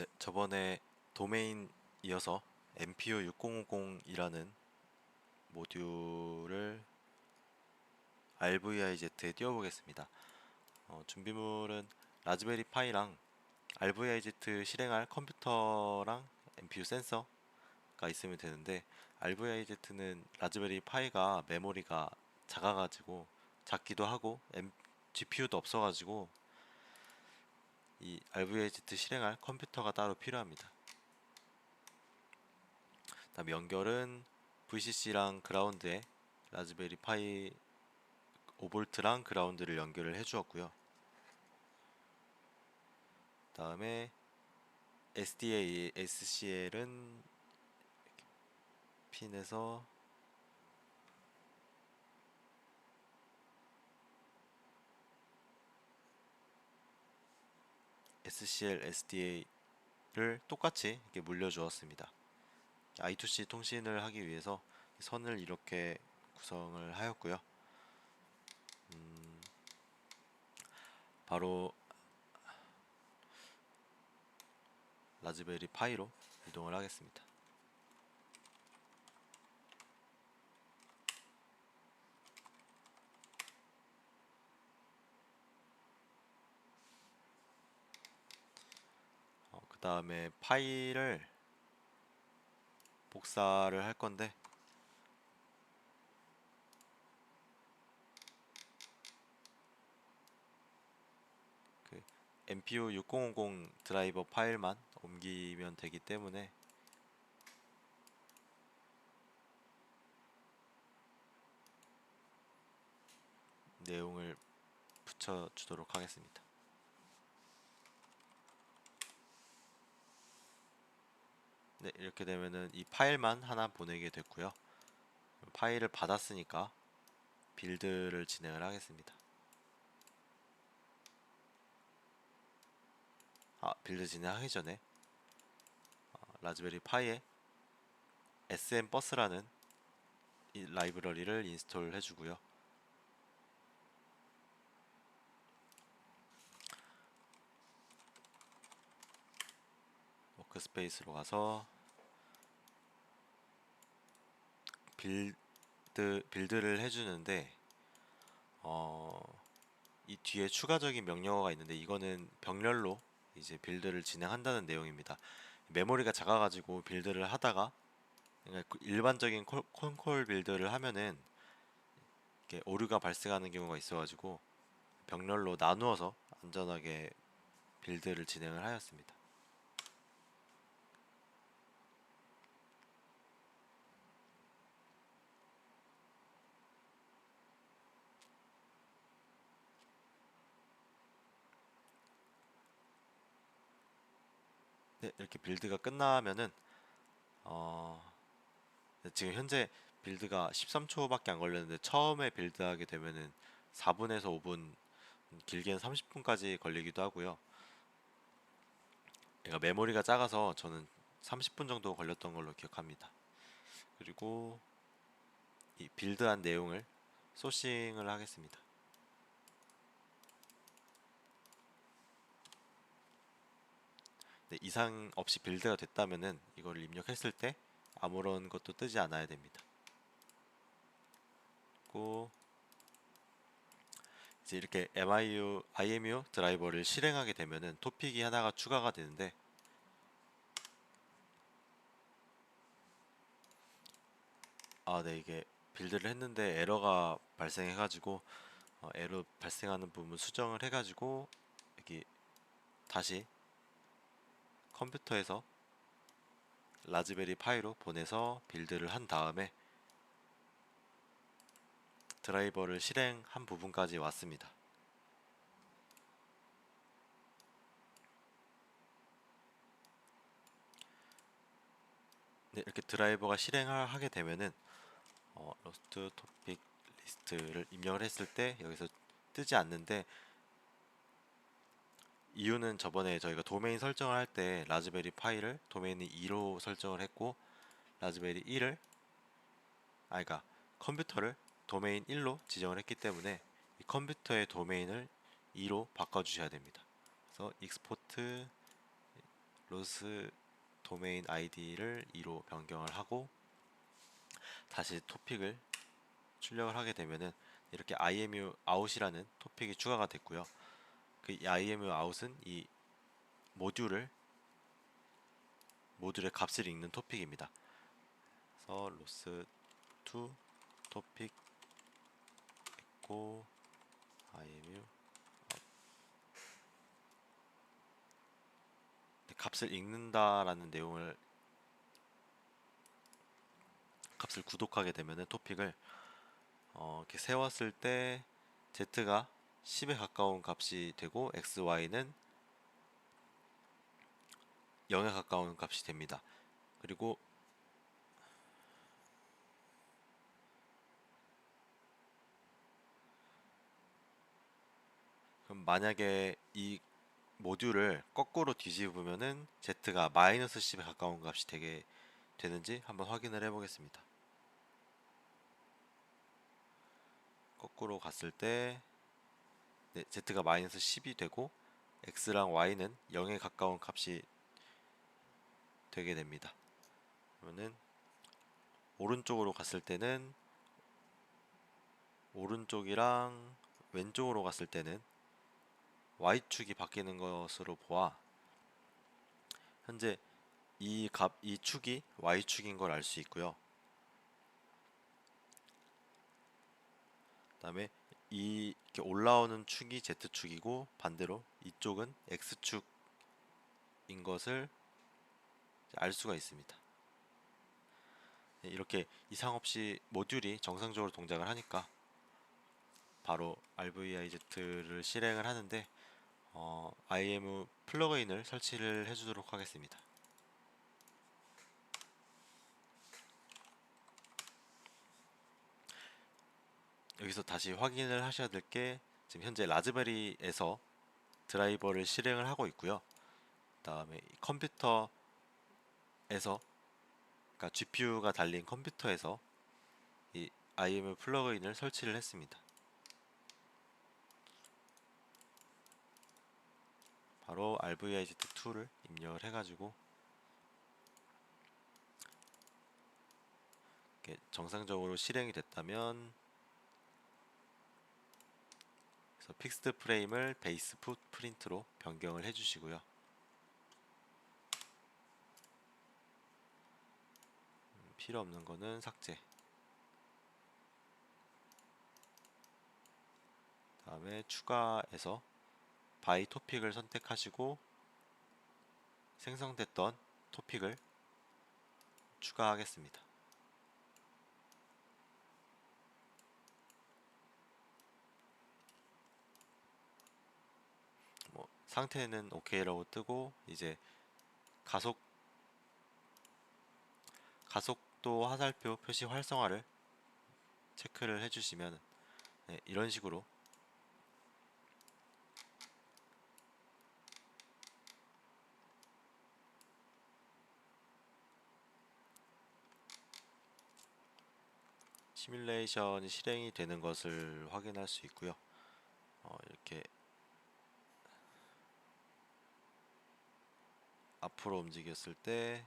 네, 저번에 도메인 이어서 MPU 6050이라는 모듈을 RVIZ에 띄워보겠습니다. 어, 준비물은 라즈베리 파이랑 RVIZ 실행할 컴퓨터랑 MPU 센서가 있으면 되는데 RVIZ는 라즈베리 파이가 메모리가 작아가지고 작기도 하고 M, GPU도 없어가지고 이 RVIZ 실행할 컴퓨터가 따로 필요합니다. 다음 연결은 VCC랑 그라운드에 라즈베리 파이 5V랑 그라운드를 연결을 해 주었고요. 다음에 SDA, SCL은 핀에서 SCL, SDA를 똑같이 이렇게 물려주었습니다. I2C 통신을 하기 위해서 선을 이렇게 구성을 하였고요. 음, 바로 라즈베리 파이로 이동을 하겠습니다. 어, 그 다음에 파일을 복사를 할 건데 그 MPU 6050 드라이버 파일만 옮기면 되기 때문에 내용을 붙여 주도록 하겠습니다. 네, 이렇게 되면은 이 파일만 하나 보내게 됐고요. 파일을 받았으니까 빌드를 진행을 하겠습니다. 아, 빌드 진행하기 전에 어, 라즈베리 파이에 SM 버스라는 이 라이브러리를 인스톨 해주고요. 워크스페이스로 가서 빌드 빌드를 해주는데 어, 이 뒤에 추가적인 명령어가 있는데 이거는 병렬로 이제 빌드를 진행한다는 내용입니다. 메모리가 작아가지고 빌드를 하다가 그러니까 그 일반적인 콜, 콘콜 빌드를 하면은 이렇게 오류가 발생하는 경우가 있어가지고 병렬로 나누어서 안전하게 빌드를 진행을 하였습니다. 네, 이렇게 빌드가 끝나면은 어, 네, 지금 현재 빌드가 13초밖에 안 걸렸는데 처음에 빌드하게 되면은 4분에서 5분 길게는 30분까지 걸리기도 하고요. 얘가 메모리가 작아서 저는 30분 정도 걸렸던 걸로 기억합니다. 그리고 이 빌드한 내용을 소싱을 하겠습니다. 이상 없이 빌드가 됐다면은 이거를 입력했을 때 아무런 것도 뜨지 않아야 됩니다. 그리고 이제 이렇게 MIU, IMU 드라이버를 실행하게 되면은 토픽이 하나가 추가가 되는데 아, 네, 이게 빌드를 했는데 에러가 발생해가지고 어, 에러 발생하는 부분 수정을 해가지고 여기 다시 컴퓨터에서 라즈베리 파이로 보내서 빌드를 한 다음에 드라이버를 실행한 부분까지 왔습니다. 네, 이렇게 드라이버가 실행하게 되면은 어, 로스트 토픽 리스트를 입력을 했을 때 여기서 뜨지 않는데 이유는 저번에 저희가 도메인 설정을 할 때 라즈베리 파이를 도메인이 2로 설정을 했고 라즈베리 1을 아 그러니까 컴퓨터를 도메인 1로 지정을 했기 때문에 이 컴퓨터의 도메인을 2로 바꿔 주셔야 됩니다. 그래서 익스포트 로스 도메인 아이디를 2로 변경을 하고 다시 토픽을 출력을 하게 되면은 이렇게 IMU out이라는 토픽이 추가가 됐고요. 그 IMU out은 이 모듈을 모듈의 값을 읽는 토픽입니다. 그래서 로스 to 토픽 있고 IMU 값을 읽는다라는 내용을 값을 구독하게 되면은 토픽을 어, 이렇게 세웠을 때 z가 10에 가까운 값이 되고 xy는 0에 가까운 값이 됩니다. 그리고 그럼 만약에 이 모듈을 거꾸로 뒤집으면은 z가 마이너스 10에 가까운 값이 되게 되는지 한번 확인을 해 보겠습니다. 거꾸로 갔을 때 네, z가 마이너스 10이 되고 x랑 y는 0에 가까운 값이 되게 됩니다. 그러면은 오른쪽으로 갔을 때는 오른쪽이랑 왼쪽으로 갔을 때는 y축이 바뀌는 것으로 보아 현재 이 값, 이 축이 y축인 걸 알 수 있고요. 그 다음에 이 이렇게 올라오는 축이 z축이고 반대로 이쪽은 x축인 것을 알 수가 있습니다. 네, 이렇게 이상 없이 모듈이 정상적으로 동작을 하니까 바로 RVIZ를 실행을 하는데 어, IM 플러그인을 설치를 해주도록 하겠습니다. 여기서 다시 확인을 하셔야 될 게 지금 현재 라즈베리에서 드라이버를 실행을 하고 있고요. 그다음에 컴퓨터에서 그러니까 GPU가 달린 컴퓨터에서 이 IM 플러그인을 설치를 했습니다. 바로 RVIZ2를 입력을 해가지고 정상적으로 실행이 됐다면 그래서 픽스드 프레임을 베이스 풋 프린트로 변경을 해주시고요. 음, 필요 없는 거는 삭제. 다음에 추가해서 바이 토픽을 선택하시고 생성됐던 토픽을 추가하겠습니다. 뭐 상태는 OK라고 뜨고 이제 가속 가속도 화살표 표시 활성화를 체크를 해주시면 네, 이런 식으로 시뮬레이션이 실행이 되는 것을 확인할 수 있고요. 어, 이렇게 앞으로 움직였을 때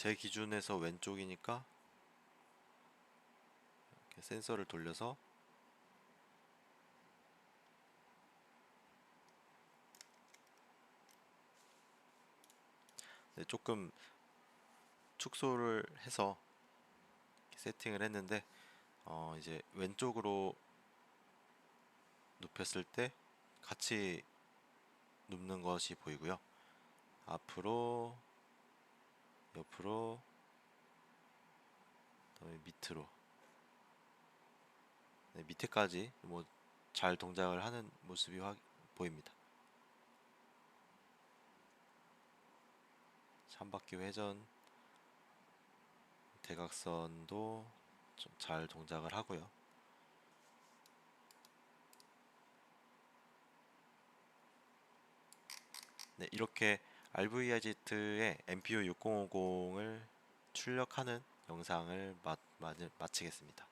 제 기준에서 왼쪽이니까 이렇게 센서를 돌려서 네, 조금 축소를 해서 세팅을 했는데 어 이제 왼쪽으로 눕혔을 때 같이 눕는 것이 보이고요. 앞으로 옆으로 그다음에 밑으로 네, 밑에까지 뭐 잘 동작을 하는 모습이 확 보입니다. 한 바퀴 회전 대각선도 좀 잘 동작을 하고요. 네, 이렇게 RVIZ의 MPU 6050을 출력하는 영상을 마, 마, 마치겠습니다.